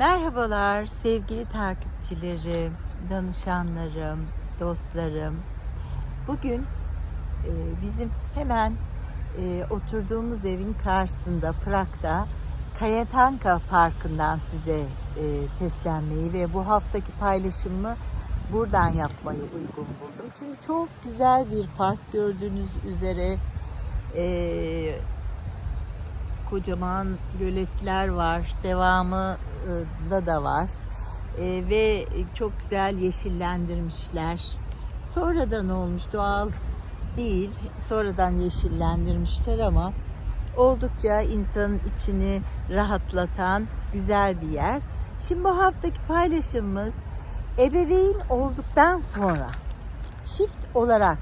Merhabalar sevgili takipçilerim, danışanlarım, dostlarım. Bugün e, bizim hemen e, oturduğumuz evin karşısında Prag'da Kayatanka Parkı'ndan size e, seslenmeyi ve bu haftaki paylaşımımı buradan yapmayı uygun buldum. Çünkü çok güzel bir park gördüğünüz üzere e, kocaman göletler var. Devamı da da var. E, ve çok güzel yeşillendirmişler. Sonradan olmuş doğal değil. Sonradan yeşillendirmişler ama oldukça insanın içini rahatlatan güzel bir yer. Şimdi bu haftaki paylaşımımız ebeveyn olduktan sonra çift olarak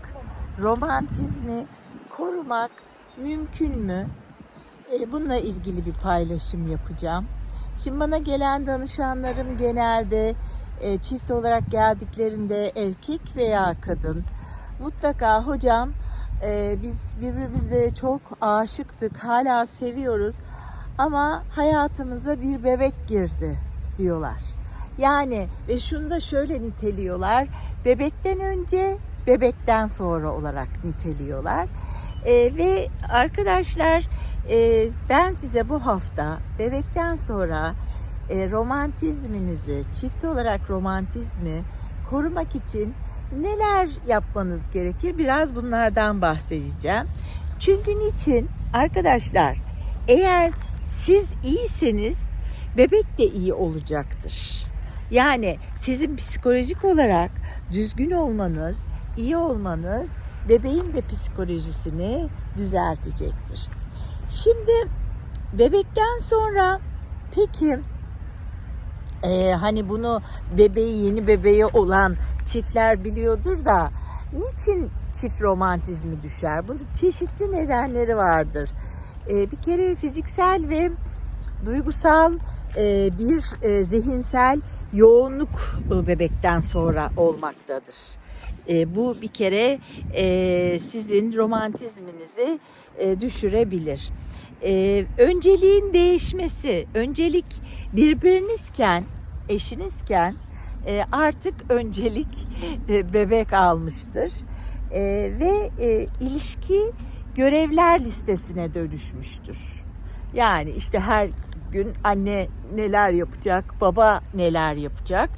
romantizmi korumak mümkün mü? E, Bununla ilgili bir paylaşım yapacağım. Şimdi bana gelen danışanlarım genelde e, çift olarak geldiklerinde erkek veya kadın mutlaka hocam e, biz birbirimize çok aşıktık, hala seviyoruz ama hayatımıza bir bebek girdi diyorlar. Yani ve şunu da şöyle niteliyorlar. Bebekten önce, bebekten sonra olarak niteliyorlar. E, ve arkadaşlar e, ben size bu hafta bebekten sonra e, romantizminizi, çift olarak romantizmi korumak için neler yapmanız gerekir? Biraz bunlardan bahsedeceğim. Çünkü niçin? Arkadaşlar eğer siz iyiseniz bebek de iyi olacaktır. Yani sizin psikolojik olarak düzgün olmanız, iyi olmanız bebeğin de psikolojisini düzeltecektir. Şimdi bebekten sonra peki e, hani bunu bebeği yeni bebeği olan çiftler biliyordur da niçin çift romantizmi düşer? Bunun çeşitli nedenleri vardır. E, bir kere fiziksel ve duygusal e, bir e, zihinsel yoğunluk e, bebekten sonra olmaktadır. E, bu bir kere e, sizin romantizminizi e, düşürebilir. E, önceliğin değişmesi, öncelik birbirinizken, eşinizken e, artık öncelik e, bebek almıştır. E, ve e, ilişki görevler listesine dönüşmüştür. Yani işte her gün anne neler yapacak, baba neler yapacak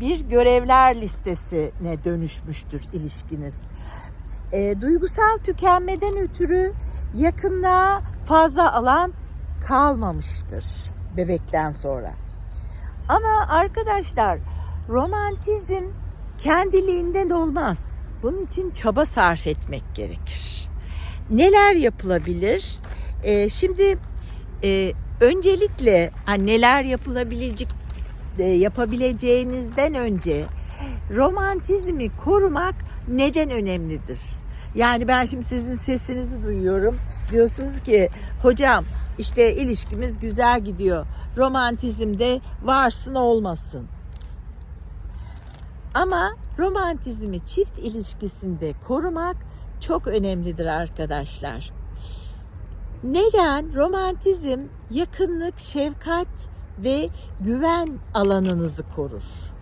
bir görevler listesine dönüşmüştür ilişkiniz. E, duygusal tükenmeden ötürü yakınlığa fazla alan kalmamıştır bebekten sonra. Ama arkadaşlar romantizm kendiliğinden olmaz. Bunun için çaba sarf etmek gerekir. Neler yapılabilir? E, şimdi e, öncelikle ha, neler yapılabilecek yapabileceğinizden önce romantizmi korumak neden önemlidir? Yani ben şimdi sizin sesinizi duyuyorum. Diyorsunuz ki hocam işte ilişkimiz güzel gidiyor. Romantizmde varsın olmasın. Ama romantizmi çift ilişkisinde korumak çok önemlidir arkadaşlar. Neden? Romantizm yakınlık, şefkat ve güven alanınızı korur.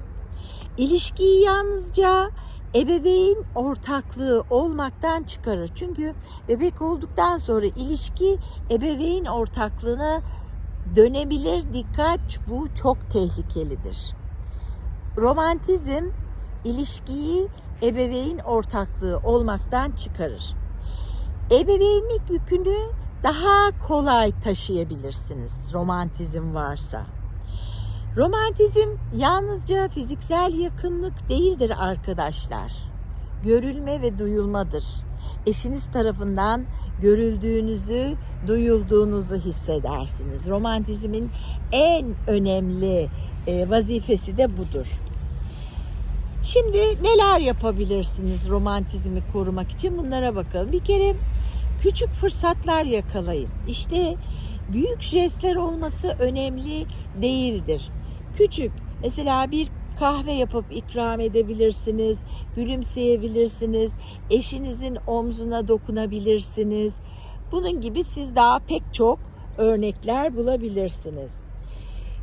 İlişkiyi yalnızca ebeveyn ortaklığı olmaktan çıkarır. Çünkü bebek olduktan sonra ilişki ebeveyn ortaklığına dönebilir. Dikkat bu çok tehlikelidir. Romantizm ilişkiyi ebeveyn ortaklığı olmaktan çıkarır. Ebeveynlik yükünü daha kolay taşıyabilirsiniz romantizm varsa. Romantizm yalnızca fiziksel yakınlık değildir arkadaşlar. Görülme ve duyulmadır. Eşiniz tarafından görüldüğünüzü, duyulduğunuzu hissedersiniz. Romantizmin en önemli e, vazifesi de budur. Şimdi neler yapabilirsiniz romantizmi korumak için bunlara bakalım. Bir kere küçük fırsatlar yakalayın. İşte büyük jestler olması önemli değildir. Küçük mesela bir kahve yapıp ikram edebilirsiniz, gülümseyebilirsiniz, eşinizin omzuna dokunabilirsiniz. Bunun gibi siz daha pek çok örnekler bulabilirsiniz.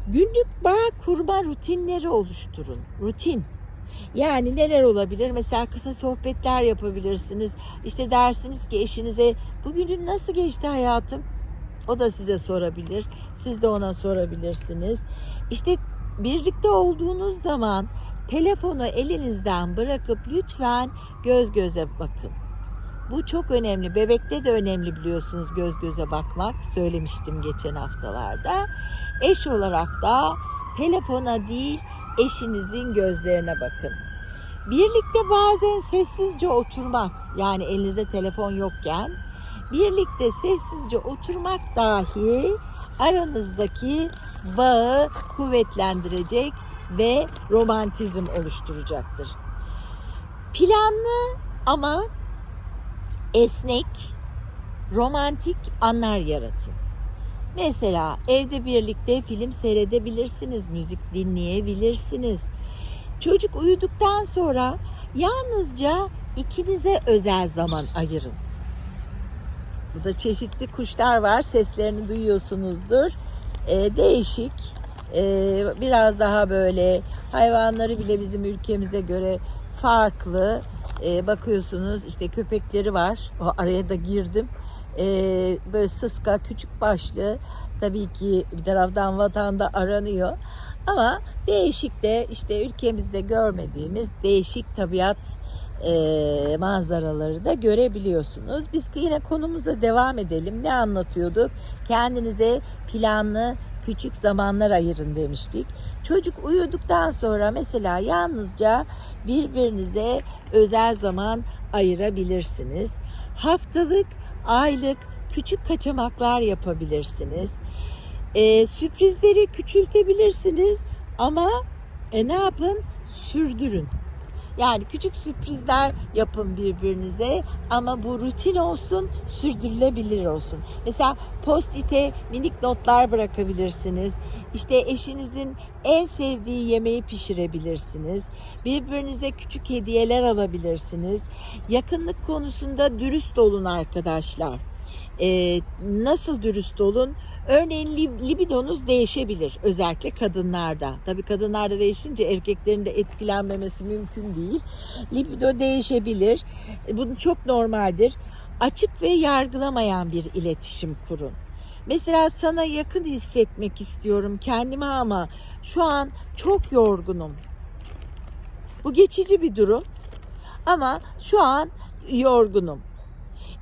Günlük bağ kurma rutinleri oluşturun. Rutin. Yani neler olabilir? Mesela kısa sohbetler yapabilirsiniz. İşte dersiniz ki eşinize bugünün nasıl geçti hayatım? O da size sorabilir. Siz de ona sorabilirsiniz. İşte birlikte olduğunuz zaman telefonu elinizden bırakıp lütfen göz göze bakın. Bu çok önemli. Bebekte de önemli biliyorsunuz göz göze bakmak. Söylemiştim geçen haftalarda. Eş olarak da telefona değil eşinizin gözlerine bakın. Birlikte bazen sessizce oturmak yani elinizde telefon yokken birlikte sessizce oturmak dahi aranızdaki bağı kuvvetlendirecek ve romantizm oluşturacaktır. Planlı ama esnek, romantik anlar yaratın. Mesela evde birlikte film seyredebilirsiniz, müzik dinleyebilirsiniz. Çocuk uyuduktan sonra yalnızca ikinize özel zaman ayırın. Burada çeşitli kuşlar var, seslerini duyuyorsunuzdur. Ee, değişik, ee, biraz daha böyle hayvanları bile bizim ülkemize göre farklı. Ee, bakıyorsunuz işte köpekleri var. O araya da girdim. Ee, böyle sıska, küçük başlı. Tabii ki bir taraftan vatanda aranıyor. Ama değişik de işte ülkemizde görmediğimiz değişik tabiat e, manzaraları da görebiliyorsunuz. Biz yine konumuza devam edelim. Ne anlatıyorduk? Kendinize planlı küçük zamanlar ayırın demiştik. Çocuk uyuduktan sonra mesela yalnızca birbirinize özel zaman ayırabilirsiniz. Haftalık, aylık küçük kaçamaklar yapabilirsiniz. Ee, sürprizleri küçültebilirsiniz ama e, ne yapın? Sürdürün. Yani küçük sürprizler yapın birbirinize ama bu rutin olsun, sürdürülebilir olsun. Mesela post-it'e minik notlar bırakabilirsiniz. İşte eşinizin en sevdiği yemeği pişirebilirsiniz. Birbirinize küçük hediyeler alabilirsiniz. Yakınlık konusunda dürüst olun arkadaşlar. Ee, nasıl dürüst olun? Örneğin lib- libidonuz değişebilir özellikle kadınlarda. Tabii kadınlarda değişince erkeklerin de etkilenmemesi mümkün değil. Libido değişebilir. E, Bu çok normaldir. Açık ve yargılamayan bir iletişim kurun. Mesela sana yakın hissetmek istiyorum kendime ama şu an çok yorgunum. Bu geçici bir durum ama şu an yorgunum.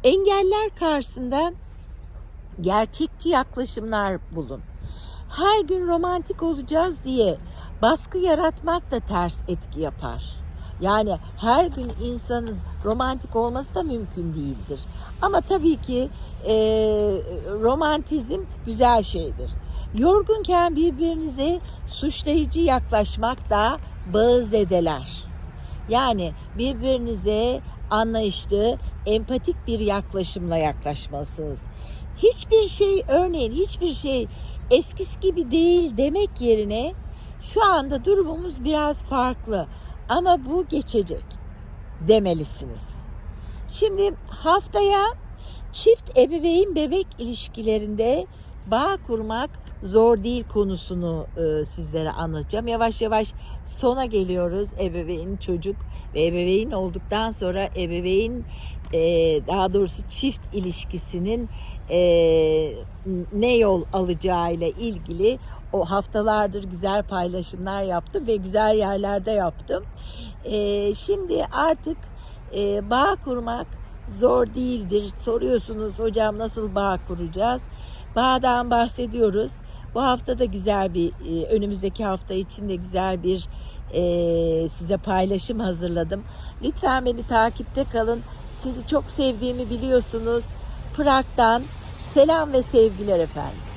Engeller karşısında gerçekçi yaklaşımlar bulun. Her gün romantik olacağız diye baskı yaratmak da ters etki yapar. Yani her gün insanın romantik olması da mümkün değildir. Ama tabii ki e, romantizm güzel şeydir. Yorgunken birbirinize suçlayıcı yaklaşmak da bağı zedeler. Yani birbirinize anlayışlı, empatik bir yaklaşımla yaklaşmalısınız. Hiçbir şey örneğin hiçbir şey eskisi gibi değil demek yerine şu anda durumumuz biraz farklı ama bu geçecek demelisiniz. Şimdi haftaya çift ebeveyn bebek ilişkilerinde bağ kurmak zor değil konusunu e, sizlere anlatacağım. Yavaş yavaş sona geliyoruz. Ebeveyn çocuk ve ebeveyn olduktan sonra ebeveyn e, daha doğrusu çift ilişkisinin e, ne yol alacağıyla ilgili o haftalardır güzel paylaşımlar yaptım ve güzel yerlerde yaptım. E, şimdi artık e, bağ kurmak zor değildir. Soruyorsunuz hocam nasıl bağ kuracağız? Bağdan bahsediyoruz. Bu hafta da güzel bir, e, önümüzdeki hafta için de güzel bir e, size paylaşım hazırladım. Lütfen beni takipte kalın. Sizi çok sevdiğimi biliyorsunuz. Prag'dan selam ve sevgiler efendim.